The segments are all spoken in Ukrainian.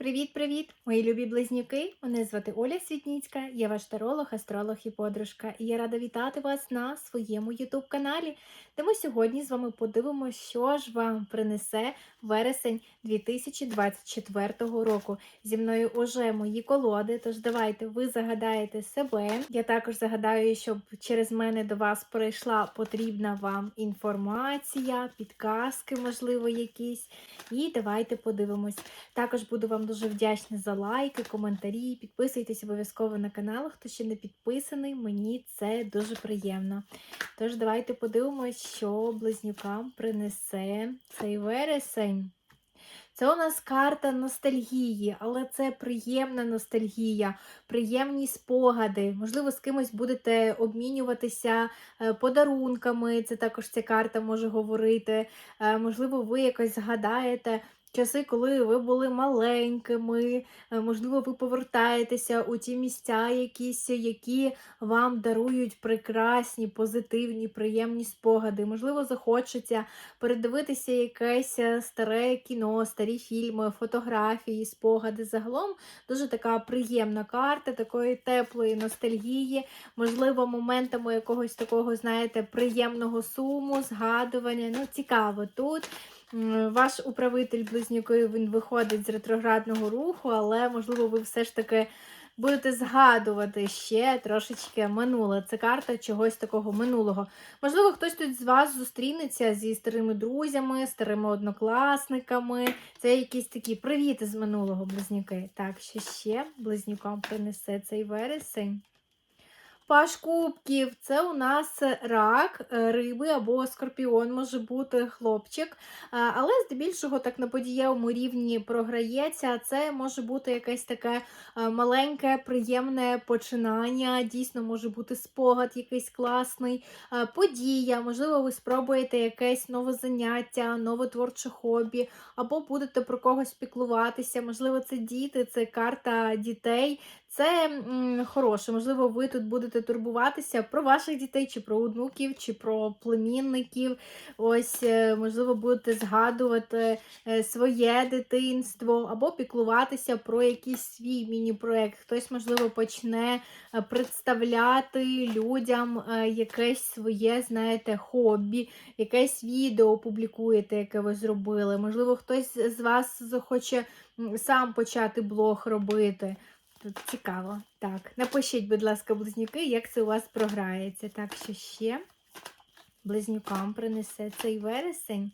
Привіт-привіт, мої любі близнюки! Мене звати Оля Світніцька, я ваш таролог, астролог і подружка. І я рада вітати вас на своєму ютуб каналі, де ми сьогодні з вами подивимося, що ж вам принесе вересень 2024 року. Зі мною уже мої колоди. Тож давайте ви загадаєте себе. Я також загадаю, щоб через мене до вас прийшла потрібна вам інформація, підказки, можливо, якісь. І давайте подивимось. Також буду вам дуже вдячна за лайки, коментарі. Підписуйтесь обов'язково на канал, хто ще не підписаний, мені це дуже приємно. Тож, давайте подивимось, що близнюкам принесе цей вересень. Це у нас карта ностальгії, але це приємна ностальгія, приємні спогади. Можливо, з кимось будете обмінюватися е, подарунками. Це також ця карта може говорити. Е, Можливо, ви якось згадаєте часи, коли ви були маленькими. Е, Можливо, ви повертаєтеся у ті місця, якісь, які вам дарують прекрасні, позитивні, приємні спогади. Можливо, захочеться передивитися якесь е, старе кіно, старі фільми, фотографії, спогади. Загалом дуже така приємна карта, такої теплої ностальгії, можливо, моментами якогось такого, знаєте, приємного суму, згадування. Ну, цікаво тут. Ваш управитель близнюки він виходить з ретроградного руху, але, можливо, ви все ж таки будете згадувати ще трошечки минуле. Це карта чогось такого минулого. Можливо, хтось тут з вас зустрінеться зі старими друзями, старими однокласниками. Це якісь такі привіти з минулого близнюки. Так, що ще близнюкам принесе цей вересень. Паш кубків це у нас рак, е, риби або скорпіон, може бути хлопчик. Е, Але здебільшого так на подієвому рівні програється. Це може бути якесь таке е, маленьке, приємне починання. Дійсно, може бути спогад якийсь класний, подія. Можливо, ви спробуєте якесь нове заняття, нове творче хобі, або будете про когось піклуватися. Можливо, це діти, це карта дітей. Це м, хороше. Можливо, ви тут будете турбуватися про ваших дітей, чи про онуків, чи про племінників. Ось, е, можливо, будете згадувати е, своє дитинство, або піклуватися про якийсь свій міні-проект. Хтось, можливо, почне е, представляти людям якесь своє, знаєте, хобі, якесь відео опублікуєте, яке ви зробили. Можливо, хтось з вас захоче сам почати блог робити. Тут цікаво. Так, напишіть, будь ласка, близнюки, як це у вас програється. Так, що ще близнюкам принесе цей вересень.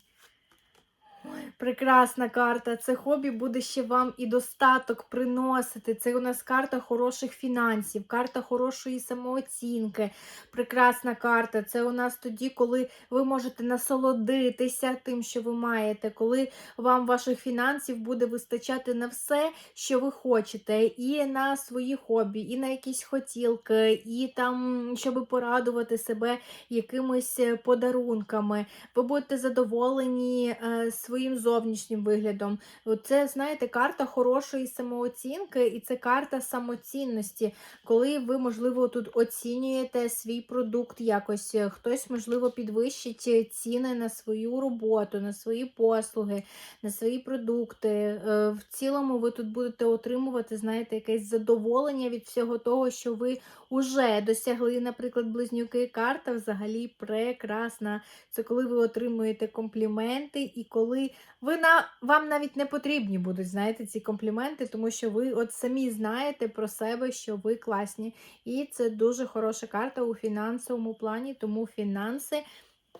Прекрасна карта. Це хобі буде ще вам і достаток приносити. Це у нас карта хороших фінансів, карта хорошої самооцінки. Прекрасна карта. Це у нас тоді, коли ви можете насолодитися тим, що ви маєте, коли вам ваших фінансів буде вистачати на все, що ви хочете, і на свої хобі, і на якісь хотілки, і там, щоб порадувати себе якимись е, подарунками. Ви будете задоволені е, своїм зовнішнім виглядом. Це, знаєте, карта хорошої самооцінки, і це карта самоцінності, коли ви, можливо, тут оцінюєте свій продукт якось. Е, Хтось, можливо, підвищить е, ціни на свою роботу, на свої послуги, на свої продукти. Е, В цілому ви тут будете отримувати, знаєте, якесь задоволення від всього того, що ви вже досягли, наприклад, близнюки. Карта взагалі прекрасна. Це коли ви отримуєте компліменти, і коли ви на вам навіть не потрібні будуть, знаєте, ці компліменти, тому що ви от самі знаєте про себе, що ви класні. І це дуже хороша карта у фінансовому плані, тому фінанси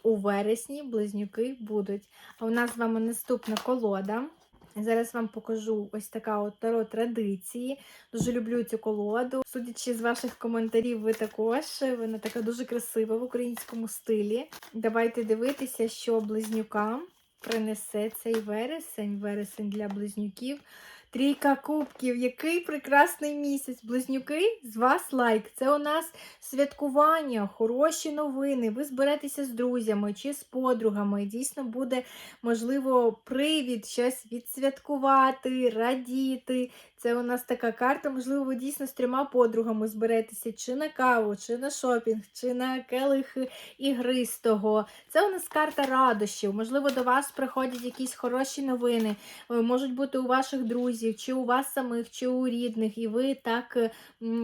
у вересні близнюки будуть. А у нас з вами наступна колода. Зараз вам покажу ось така от таро традиції. Дуже люблю цю колоду. Судячи з ваших коментарів, ви також. Вона така дуже красива в українському стилі. Давайте дивитися, що близнюкам принесе цей вересень, вересень для близнюків. Трійка кубків, який прекрасний місяць. Близнюки, з вас лайк. Це у нас святкування, хороші новини. Ви зберетеся з друзями чи з подругами. Дійсно буде, можливо, привід щось відсвяткувати, радіти. Це у нас така карта. Можливо, ви дійсно з трьома подругами зберетеся чи на каву, чи на шопінг, чи на келих ігристого. Це у нас карта радощів. Можливо, до вас приходять якісь хороші новини. Е, Можуть бути у ваших друзів чи у вас самих, чи у рідних, і ви так е,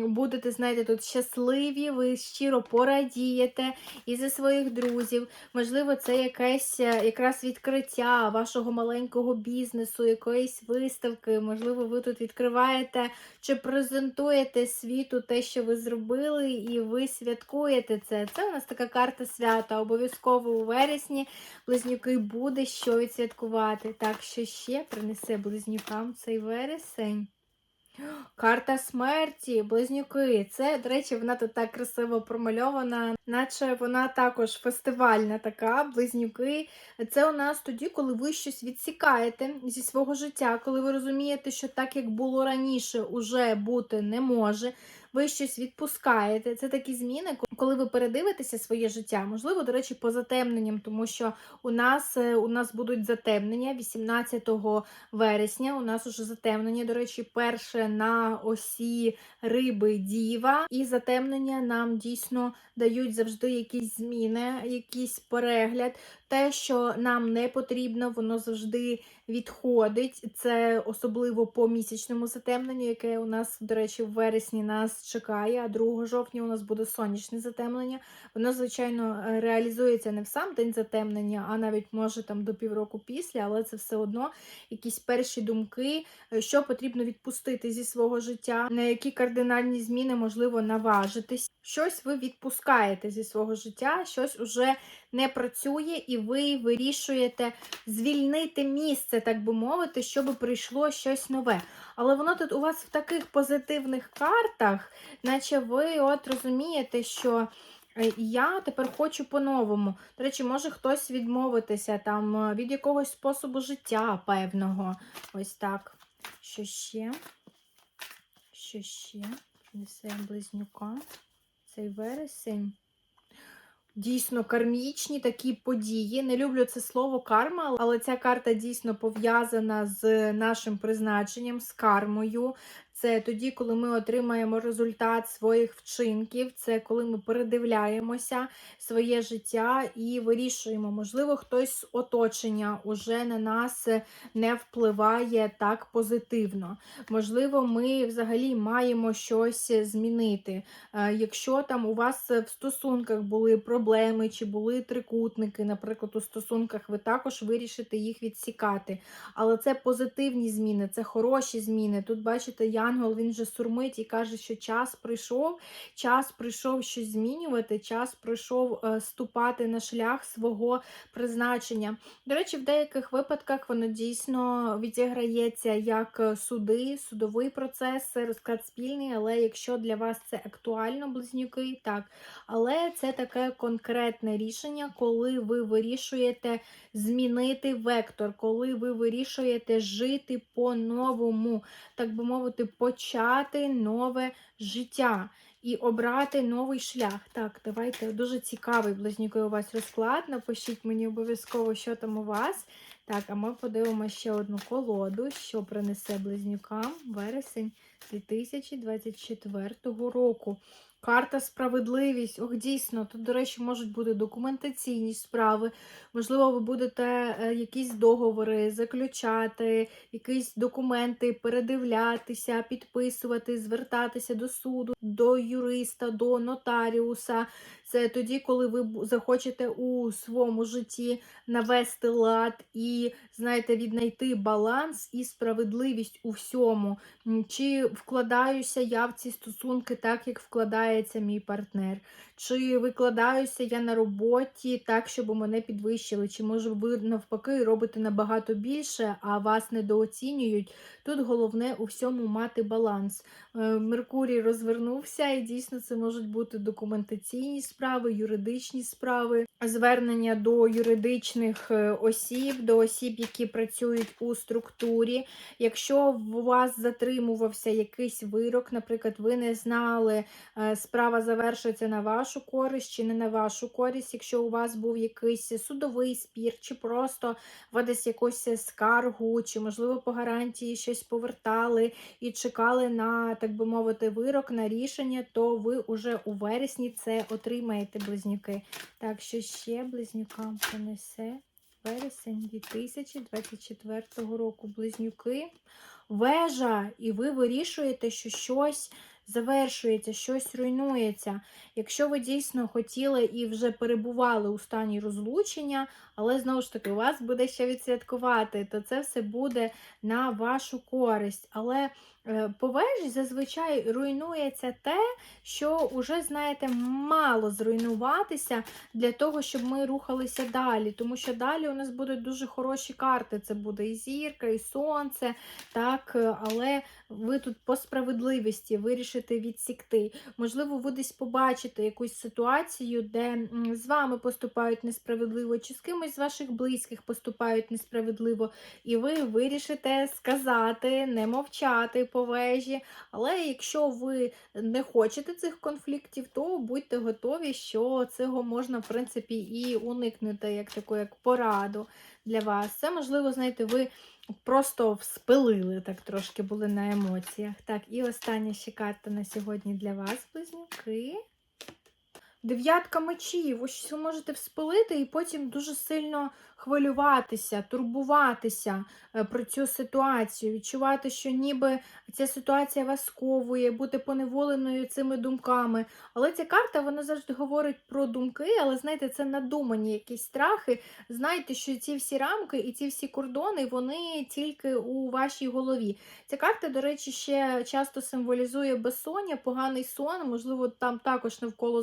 будете, знаєте, тут щасливі, ви щиро порадієте і за своїх друзів. Можливо, це якесь е, якраз відкриття вашого маленького бізнесу, якоїсь виставки. Можливо, ви тут відкриваєте чи презентуєте світу те, що ви зробили, і ви святкуєте це. Це у нас така карта свята. Обов'язково у вересні близнюки буде що відсвяткувати. Так, що ще принесе близнюкам цей вересень? Карта смерті, близнюки. Це, до речі, вона тут так красиво промальована, наче вона також фестивальна така, близнюки. Це у нас тоді, коли ви щось відсікаєте зі свого життя, коли ви розумієте, що так, як було раніше, уже бути не може. Ви щось відпускаєте. Це такі зміни, коли ви передивитеся своє життя. Можливо, до речі, по затемненням, тому що у нас е, у нас будуть затемнення 18 вересня. У нас уже затемнення, до речі, перше на осі риби діва, і затемнення нам дійсно дають завжди якісь зміни, якийсь перегляд. Те, що нам не потрібно, воно завжди відходить. Це особливо по місячному затемненню, яке у нас, до речі, в вересні нас чекає, а 2 жовтня у нас буде сонячне затемнення. Воно, звичайно, е, реалізується не в сам день затемнення, а навіть може там до півроку після, але це все одно якісь перші думки, е, що потрібно відпустити зі свого життя, на які кардинальні зміни можливо наважитись. Щось ви відпускаєте зі свого життя, щось уже не працює, і ви вирішуєте звільнити місце, так би мовити, щоб прийшло щось нове. Але воно тут у вас в таких позитивних картах, наче ви от розумієте, що. е, Я тепер хочу по-новому. До речі, може хтось відмовитися там е, від якогось способу життя певного. Ось так. Що ще? Що ще? Несе близнюка. Цей вересень. Дійсно кармічні такі події. Не люблю це слово карма, але ця карта дійсно пов'язана з нашим призначенням, з кармою. Це тоді, коли ми отримаємо результат своїх вчинків, це коли ми передивляємося своє життя і вирішуємо. Можливо, хтось з оточення уже на нас не впливає так позитивно. Можливо, ми взагалі маємо щось змінити. Е, Якщо там у вас в стосунках були проблеми чи були трикутники, наприклад, у стосунках, ви також вирішите їх відсікати. Але це позитивні зміни, це хороші зміни. Тут, бачите, Янгол він же сурмить і каже, що час прийшов, час прийшов щось змінювати, час прийшов е, ступати на шлях свого призначення. До речі, в деяких випадках воно дійсно відіграється як е, суди, судовий процес, розклад спільний, але якщо для вас це актуально, близнюки, так. Але це таке конкретне рішення, коли ви вирішуєте змінити вектор, коли ви вирішуєте жити по-новому, так би мовити, почати нове життя. І обрати новий шлях. Так, давайте дуже цікавий близнюковий у вас розклад. Напишіть мені обов'язково, що там у вас. Так, а ми подивимося ще одну колоду, що принесе близнюкам вересень 2024 року. Карта справедливість. Ох, дійсно, тут, до речі, можуть бути документаційні справи. Можливо, ви будете е, якісь договори заключати, якісь документи передивлятися, підписувати, звертатися до суду, до юриста, до нотаріуса. Це тоді, коли ви захочете у своєму житті навести лад і, знаєте, віднайти баланс і справедливість у всьому. Чи вкладаюся я в ці стосунки так, як вкладається мій партнер? Чи викладаюся я на роботі так, щоб мене підвищили? Чи може ви навпаки робите набагато більше, а вас недооцінюють? Тут головне у всьому мати баланс. Е, Меркурій розвернувся, і дійсно це можуть бути документаційні справи, юридичні справи, звернення до юридичних е, осіб, до осіб, які працюють у структурі. Якщо у вас затримувався якийсь вирок, наприклад, ви не знали, е, справа завершиться на вашу користь чи не на вашу користь, якщо у вас був якийсь судовий спір, чи просто ви десь якусь скаргу, чи, можливо, по гарантії щось повертали і чекали на, так би мовити, вирок, на рішення, то ви уже у вересні це отримаєте, близнюки. Так, що ще близнюкам принесе вересень 2024 року. Близнюки, вежа, і ви вирішуєте, що щось завершується, щось руйнується. Якщо ви дійсно хотіли і вже перебували у стані розлучення, але знову ж таки, у вас буде ще відсвяткувати, то це все буде на вашу користь. Але е, по вежі зазвичай руйнується те, що вже, знаєте, мало зруйнуватися для того, щоб ми рухалися далі. Тому що далі у нас будуть дуже хороші карти. Це буде і зірка, і сонце, так, е, але ви тут по справедливості вирішите відсікти. Можливо, ви десь побачите якусь ситуацію, де з вами поступають несправедливо, чи з кимось з ваших близьких поступають несправедливо, і ви вирішите сказати, не мовчати по вежі. Але якщо ви не хочете цих конфліктів, то будьте готові, що цього можна, в принципі, і уникнути, як таку як пораду для вас. Це, можливо, знаєте, ви просто вспилили так трошки були на емоціях. Так, і остання ще карта на сьогодні для вас, близнюки. Дев'ятка мечів. Ось ви можете вспилити і потім дуже сильно хвилюватися, турбуватися е, про цю ситуацію, відчувати, що ніби ця ситуація вас сковує, бути поневоленою цими думками. Але ця карта вона завжди говорить про думки, але знаєте, це надумані якісь страхи. Знайте, що ці всі рамки і ці всі кордони вони тільки у вашій голові. Ця карта, до речі, ще часто символізує безсоння, поганий сон, можливо, там також навколо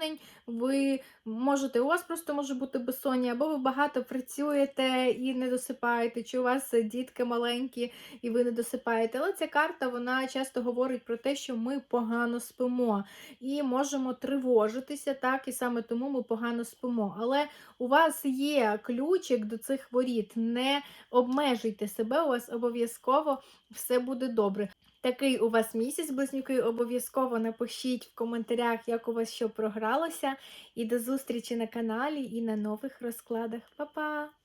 затемнень. Ви можете, у вас просто може бути безсоння, або ви багато працюєте і не досипаєте, чи у вас дітки маленькі і ви не досипаєте. Але ця карта вона часто говорить про те, що ми погано спимо і можемо тривожитися, так, і саме тому ми погано спимо. Але у вас є ключик до цих воріт. Не обмежуйте себе, у вас обов'язково все буде добре. Такий у вас місяць, близнюки, обов'язково напишіть в коментарях, як у вас що програлося. І до зустрічі на каналі і на нових розкладах. Па-па!